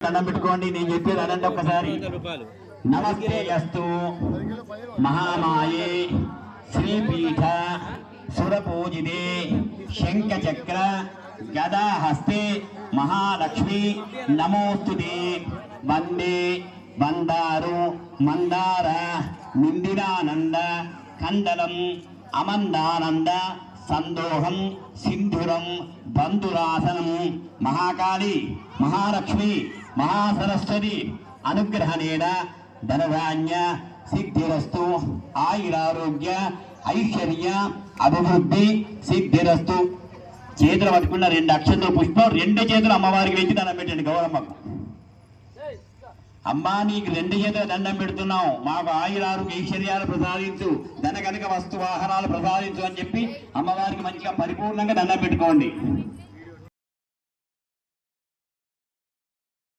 దండం పెట్టుకోండి. నేను చెప్పేది అనండి ఒక్కసారి నమస్తే అస్తు మహామాయే శ్రీపీఠ సురపూజితే శంఖచక్ర గదాహస్తే మహాలక్ష్మి నమోస్తుతే. వందే బందారు మందార నిందిరానంద కండలం అమందానంద సందోహం సింధురం బంధురాసనం మహాకాళి మహాలక్ష్మి మహాసరస్వతి అనుగ్రహణేన ధనధాన్య సిద్ధిరస్తు ఆయురారోగ్య ఐశ్వర్య అభివృద్ధి సిద్ధిరస్తు. చేతులు పట్టుకున్న రెండు అక్షంతో పుష్పం రెండు చేతులు అమ్మవారికి వెచ్చి దండం పెట్టండి గౌరమ్మకు అమ్మా నీకు రెండు చేతులు దండం పెడుతున్నావు మాకు ఆయురారోగ్య ఐశ్వర్యాలు ప్రసాదించు ధన కనుక వస్తు వాహనాలు ప్రసాదించు అని చెప్పి అమ్మవారికి మంచిగా పరిపూర్ణంగా దండం పెట్టుకోండి.